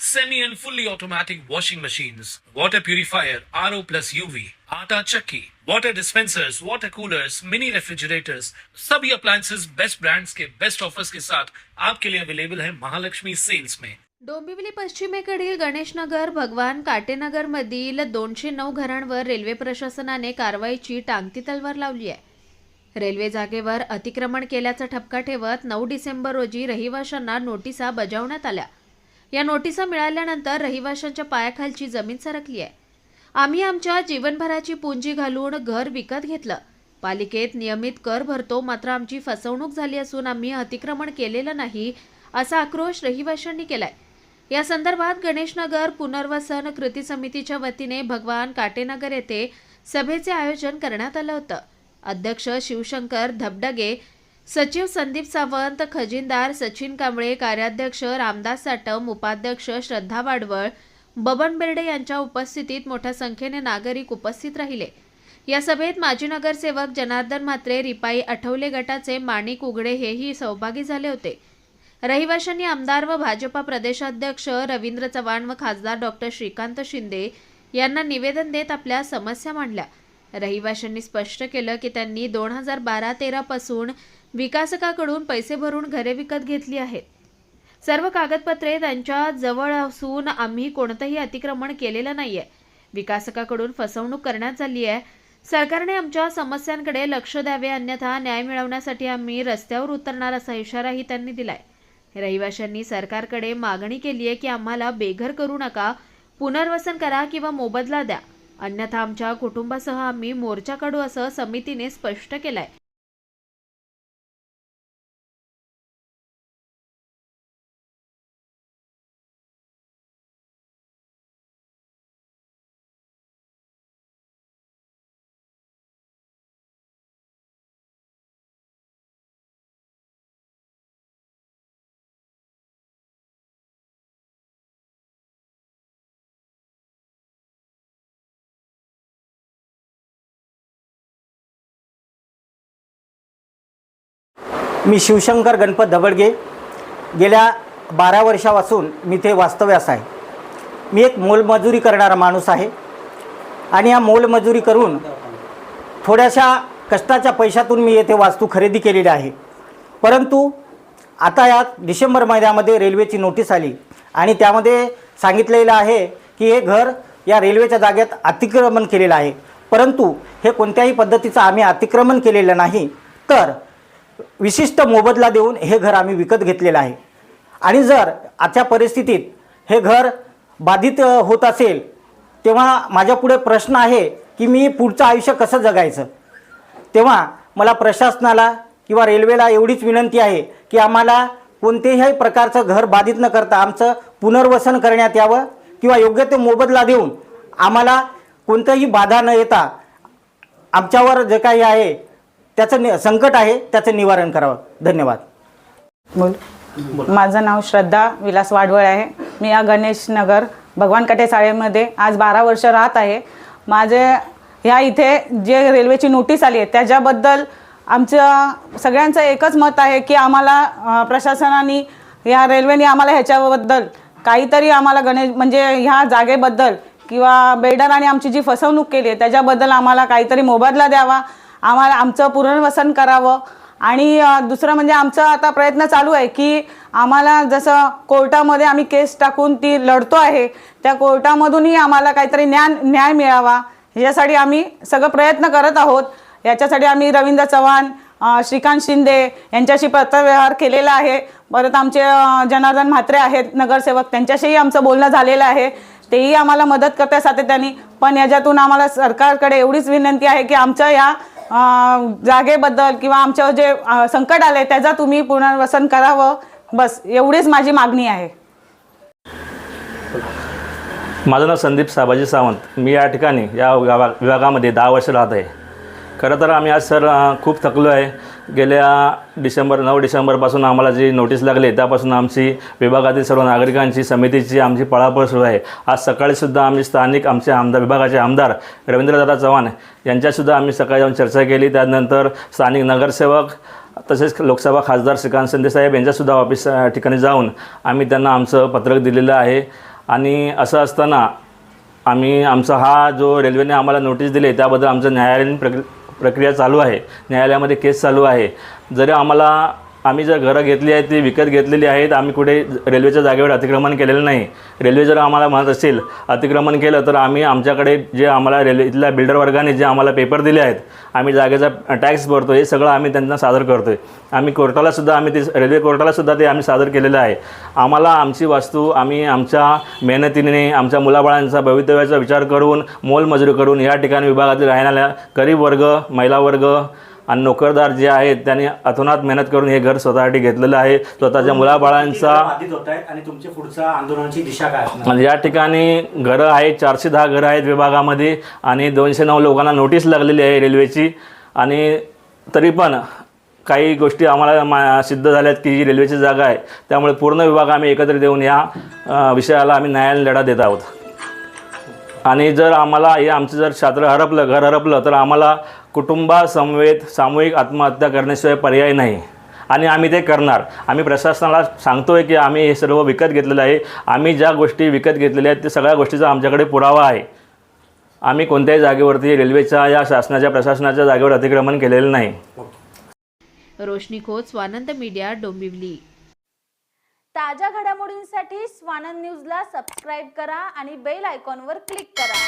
semi and fully automatic washing machines, water purifier, RO plus UV, आटा चक्की, water dispensers, water coolers, mini refrigerators, सभी appliances best brands के best offers के साथ आपके लिए अवेलेबल है महालक्ष्मी सेल्स में डोंबिवली पश्चिमेकडील गणेशनगर भगवान काटेनगरमधील दोनशे नऊ घरांवर रेल्वे प्रशासनाने कारवाईची टांगती तलवार लावली आहे. रेल्वे जागेवर अतिक्रमण केल्याचा ठपका ठेवत नऊ डिसेंबर रोजी रहिवाशांना नोटिसा बजावण्यात आल्या. या नोटिसा मिळाल्यानंतर रहिवाशांच्या पायाखालची जमीन सरकली आहे. आम्ही आमच्या जीवनभराची पुंजी घालून घर विकत घेतलं. पालिकेत नियमित कर भरतो मात्र आमची फसवणूक झाली असून आम्ही अतिक्रमण केलेलं नाही असा आक्रोश रहिवाशांनी केलाय. या संदर्भात गणेशनगर पुनर्वसन कृती समितीच्या वतीने भगवान काटेनगर येथे सभेचे आयोजन करण्यात आलं होतं. अध्यक्ष शिवशंकर धबडगे सचिव संदीप सावंत खजिनदार सचिन कांबळे कार्याध्यक्ष रामदास साटम उपाध्यक्ष श्रद्धा वाडवळ बबन बेर्डे यांच्या उपस्थितीत मोठ्या संख्येने नागरिक उपस्थित राहिले. या सभेत माजी नगरसेवक जनार्दन म्हात्रे रिपाई आठवले गटाचे माणिक उघडे हेही सहभागी झाले होते. रहिवाशांनी आमदार व भाजपा प्रदेशाध्यक्ष रवींद्र चव्हाण व खासदार डॉक्टर श्रीकांत शिंदे यांना निवेदन देत आपल्या समस्या मांडल्या. रहिवाशांनी स्पष्ट केलं की त्यांनी दोन हजार बारा तेरापासून विकासकाकडून पैसे भरून घरे विकत घेतली आहेत. सर्व कागदपत्रे त्यांच्या जवळ असून आम्ही कोणतंही अतिक्रमण केलेलं नाहीये. विकासकाकडून फसवणूक करण्यात आली आहे. सरकारने आमच्या समस्यांकडे लक्ष द्यावे अन्यथा न्याय मिळवण्यासाठी आम्ही रस्त्यावर उतरणार असा इशाराही त्यांनी दिलाय. रहिवाशांनी सरकारकडे मागणी केली आहे की आम्हाला बेघर करू नका पुनर्वसन करा किंवा मोबदला द्या. अन्यथा आमच्या कुटुंबासह आम्ही मोर्चा काढू असं समितीने स्पष्ट केलंय. मी शिवशंकर गणपत धबडगे गेल्या बारा वर्षापासून मी ते वास्तव्यास आहे. मी एक मोलमजुरी करणारा माणूस आहे. आणि या मोलमजुरी करून थोड्याशा कष्टाच्या पैशातून मी येथे वास्तू खरेदी केलेली आहे. परंतु आता या डिसेंबर महिन्यामध्ये रेल्वेची नोटीस आली आणि त्यामध्ये सांगितलेलं आहे की हे घर या रेल्वेच्या जागेत अतिक्रमण केलेलं आहे. परंतु हे कोणत्याही पद्धतीचं आम्ही अतिक्रमण केलेलं नाही. तर विशिष्ट मोबदला देऊन हे घर आम्ही विकत घेतलेलं आहे. आणि जर आजच्या परिस्थितीत हे घर बाधित होत असेल तेव्हा माझ्यापुढे प्रश्न आहे की मी पुढचं आयुष्य कसं जगायचं? तेव्हा मला प्रशासनाला किंवा रेल्वेला एवढीच विनंती आहे की आम्हाला कोणतेही प्रकारचं घर बाधित न करता आमचं पुनर्वसन करण्यात यावं किंवा योग्य ते मोबदला देऊन आम्हाला कोणतंही बाधा न येता आमच्यावर जे काही आहे त्याचं नि संकट आहे त्याचं निवारण करावं. धन्यवाद. बोल. माझं नाव श्रद्धा विलास वाडवळ आहे. मी या गणेश नगर भगवान कटे शाळेमध्ये आज बारा वर्ष राहत आहे. माझे ह्या इथे जे रेल्वेची नोटीस आली आहे त्याच्याबद्दल आमचं सगळ्यांचं एकच मत आहे की आम्हाला प्रशासनाने ह्या रेल्वेने आम्हाला ह्याच्याबद्दल काहीतरी आम्हाला गणेश म्हणजे ह्या जागेबद्दल किंवा बेडराने आमची जी फसवणूक केली आहे त्याच्याबद्दल आम्हाला काहीतरी मोबदला द्यावा. आम्हाला आमचं पुनर्वसन करावं. आणि दुसरं म्हणजे आमचा आता प्रयत्न चालू आहे की आम्हाला जसं कोर्टामध्ये आम्ही केस टाकून ती लढतो आहे त्या कोर्टामधूनही आम्हाला काहीतरी ज्ञान न्याय मिळावा. यासाठी आम्ही सगळं प्रयत्न करत आहोत. याच्यासाठी आम्ही रवींद्र चव्हाण श्रीकांत शिंदे यांच्याशी पत्रव्यवहार केलेला आहे. परत आमचे जनार्दन म्हात्रे आहेत नगरसेवक त्यांच्याशीही आमचं बोलणं झालेलं आहे. तेही आम्हाला मदत करतात सातत्याने. पण याच्यातून आम्हाला सरकारकडे एवढीच विनंती आहे की आमच्या या जागेबद्दल किंवा आमच्यावर जे अ, संकट आले त्याचा तुम्ही पुनर्वसन करावं. बस एवढीच माझी मागणी आहे. माझं नाव संदीप साबाजी सावंत. मी या ठिकाणी या विभागा विभागामध्ये दहा वर्ष राहत आहे. खरं तर आम्ही आज सर अ, खूप थकलो आहे. गेल्या डिसेंबर नऊ डिसेंबरपासून आम्हाला जी नोटीस लागली त्यापासून आमची विभागातील सर्व नागरिकांची समितीची आमची पळापळ सुरू आहे. आज सकाळीसुद्धा आम्ही स्थानिक आमचे आमदार विभागाचे आमदार रवींद्रदादा चव्हाण यांच्यासुद्धा आम्ही सकाळी जाऊन चर्चा केली. त्यानंतर स्थानिक नगरसेवक तसेच लोकसभा खासदार श्रीकांत शिंदेसाहेब यांच्यासुद्धा ऑफिस ठिकाणी जाऊन आम्ही त्यांना आमचं पत्रक दिलेलं आहे. आणि असं असताना आम्ही आमचा हा जो रेल्वेने आम्हाला नोटीस दिली त्याबद्दल आमचं न्यायालयीन प्रक्रि प्रक्रिया चालू आहे. न्यायालयामध्ये केस चालू आहे. जरी आम्हाला आम्ही जर घरं घेतली आहेत ती विकत घेतलेली आहेत आम्ही कुठे रेल्वेच्या जागेवर अतिक्रमण केलेलं नाही. रेल्वे जर आम्हाला म्हणत असेल अतिक्रमण केलं तर आम्ही आमच्याकडे जे आम्हाला रेल्वे इथल्या बिल्डर वर्गाने जे आम्हाला पेपर दिले आहेत आम्ही जागेचा टॅक्स भरतो हे सगळं आम्ही त्यांना सादर करतो आहे आम्ही कोर्टालासुद्धा आम्ही ते रेल्वे कोर्टालासुद्धा ते आम्ही सादर केलेलं आहे. आम्हाला आमची वास्तू आम्ही आमच्या मेहनतीने आमच्या मुलाबाळांचा भवितव्याचा विचार करून मोलमजुरी करून या ठिकाणी विभागातील राहणाऱ्या गरीब वर्ग महिला वर्ग आणि नोकरदार जे आहेत त्यांनी अतोनात मेहनत करून हे घर स्वतःसाठी घेतलेलं आहे. स्वतःच्या मुलाबाळांचा होत आहेत आणि तुमच्या पुढच्या आंदोलनाची दिशा काय असणार? आणि या ठिकाणी घरं आहेत चारशे दहा घरं आहेत विभागामध्ये आणि दोनशे नऊ लोकांना नोटीस लागलेली आहे रेल्वेची. आणि तरी पण काही गोष्टी आम्हाला मा सिद्ध झाल्यात की ही रेल्वेची जागा आहे त्यामुळे पूर्ण विभाग आम्ही एकत्रित येऊन या विषयाला आम्ही न्यायालयीन लढा देत आहोत. आणि जर आम्हाला हे आमचं जर छात्र हरपलं घर हरपलं तर आम्हाला कुटुंबासमवेत सामूहिक आत्महत्या करण्याशिवाय पर्याय नाही. आणि आम्ही ते करणार. आम्ही प्रशासनाला सांगतो आहे की आम्ही हे सर्व विकत घेतलेलं आहे. आम्ही ज्या गोष्टी विकत घेतलेल्या आहेत ते सगळ्या गोष्टीचा आमच्याकडे पुरावा आहे. आम्ही कोणत्याही जागेवरती रेल्वेच्या या शासनाच्या प्रशासनाच्या जागेवर अतिक्रमण केलेलं नाही. रोशनी खोत स्वानंद मीडिया डोंबिवली. ताज्या घडामोडींसाठी स्वानंद न्यूजला सबस्क्राईब करा आणि बेल आयकॉनवर क्लिक करा.